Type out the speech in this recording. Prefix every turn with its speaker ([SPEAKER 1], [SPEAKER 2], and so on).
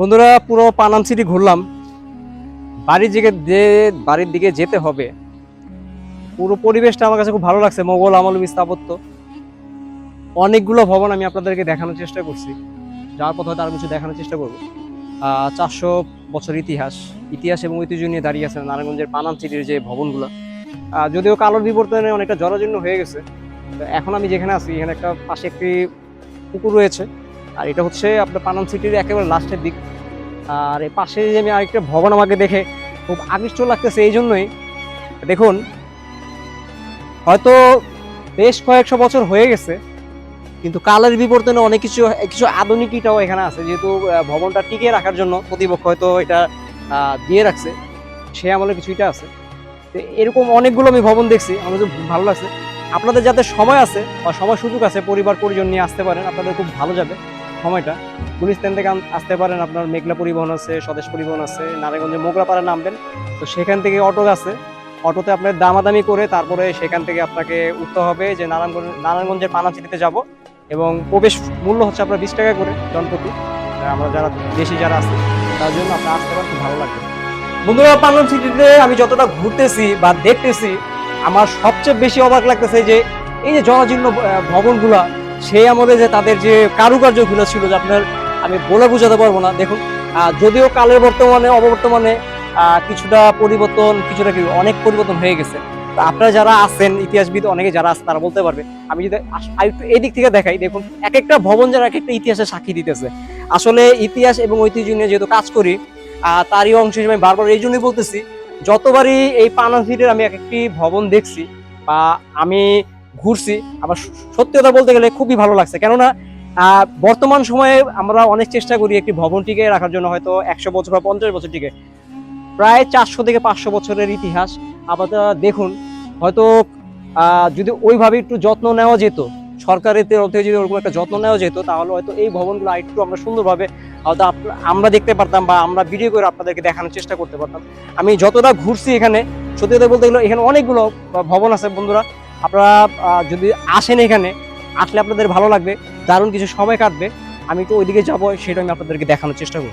[SPEAKER 1] বন্ধুরা পুরো পানাম সিটি ঘুরলাম। বাড়ির দিকে যে বাড়ির দিকে যেতে হবে। পুরো পরিবেশটা আমার কাছে খুব ভালো লাগছে, মোগল আমল স্থাপত্য। অনেকগুলো ভবন আমি আপনাদেরকে দেখানোর চেষ্টা করছি। যাওয়ার পথে হয়তো আরও কিছু দেখানোর চেষ্টা করব। চারশো বছর ইতিহাস ইতিহাস এবং ঐতিহ্য নিয়ে দাঁড়িয়ে আছে নারায়ণগঞ্জের পানাম সিটির যে ভবনগুলো। যদিও কালোর বিবর্তনে অনেকটা জরাজীর্ণ হয়ে গেছে এখন আমি যেখানে আছি, এখানে একটা পাশে একটি পুকুর রয়েছে। আর এটা হচ্ছে আপনার পানাম সিটির একেবারে লাস্টের দিক। আর এই পাশে যে আমি আরেকটা ভবন আমাকে দেখে খুব আকৃষ্ট লাগতেছে এই জন্যই। দেখুন, হয়তো বেশ কয়েকশো বছর হয়ে গেছে, কিন্তু কালের বিবর্তনে অনেক কিছু কিছু আধুনিকটাও এখানে আছে। যেহেতু ভবনটা টিকিয়ে রাখার জন্য প্রতিপক্ষ হয়তো এটা দিয়ে রাখছে, সে আমলে কিছুটা আছে। তো এরকম অনেকগুলো আমি ভবন দেখছি, আমার খুব ভালো লাগছে। আপনাদের যাতে সময় আছে বা সময় সুযোগ আছে পরিবার পরিজন নিয়ে আসতে পারেন, আপনাদের খুব ভালো যাবে। সময়টা। গুলিস্তান থেকে আসতে পারেন আপনার মেঘলা পরিবহন আছে, স্বদেশ পরিবহন আছে নারায়ণগঞ্জে মোগরাপাড়া নামবেন। তো সেখান থেকে অটো আছে। অটোতে আপনার দামাদামি করে তারপরে সেখান থেকে আপনাকে উঠতে হবে যে নারায়ণগঞ্জ নারায়ণগঞ্জের পানাচিটিতে যাব এবং প্রবেশ মূল্য হচ্ছে আপনার বিশ টাকা করে জনপ্রতি আমরা যারা দেশি যারা আছে, তার জন্য আপনার আসতে পারেন খুব ভালো লাগবে। বন্ধুরা, পানাম সিটিতে আমি যতটা ঘুরতেছি বা দেখতেছি, আমার সবচেয়ে বেশি অবাক লাগতেছে যে এই যে জরাজীর্ণ ভবনগুলা সেই আমলে যে তাদের যে কারুকার্যগুলো ছিল যে আপনার আমি বলে বোঝাতে পারব না। দেখুন যদিও কালের বর্তমানে, অববর্তমানে কিছুটা পরিবর্তন, কিছুটা কি, অনেক পরিবর্তন হয়ে গেছে। তো আপনারা যারা আছেন, ইতিহাসবিদ অনেকে যারা আছে তারা বলতে পারবে, আমি যদি আরেকটু এই দিক থেকে দেখাই, দেখুন এক একটা ভবন যারা এক একটা ইতিহাসের সাক্ষী দিতেছে। আসলে ইতিহাস এবং ঐতিহ্য নিয়ে যেহেতু কাজ করি তারই অংশ হিসেবে আমি বারবার এই জন্যই বলতেছি, যতবারই এই পানাফিটের আমি এক একটি ভবন দেখছি, বা আমি ঘুরছি। আবার সত্যি কথা বলতে গেলে খুবই ভালো লাগছে। কেননা বর্তমান সময়ে আমরা অনেক চেষ্টা করি একটি ভবনটিকে রাখার জন্য, হয়তো একশো বছর বা পঞ্চাশ বছর টিকে। প্রায় চারশো থেকে পাঁচশো বছরের ইতিহাস আবার দেখুন। হয়তো যদি ওইভাবে একটু যত্ন নেওয়া যেত, সরকারের তরফ থেকে যদি ওরকম একটা যত্ন নেওয়া যেত, তাহলে হয়তো এই ভবনগুলো আরেকটু আমরা সুন্দরভাবে হয়তো আমরা দেখতে পারতাম বা আমরা ভিডিও করে আপনাদেরকে দেখানোর চেষ্টা করতে পারতাম। আমি যতটা ঘুরছি এখানে, সত্যি কথা বলতে গেলে এখানে অনেকগুলো ভবন আছে বন্ধুরা। আপনারা যদি আসেন এখানে, আসলে আপনাদের ভালো লাগবে, দারুণ কিছু সময় কাটবে, আমি তো ওইদিকে যাব, সেটা আমি আপনাদেরকে দেখানোর চেষ্টা করব।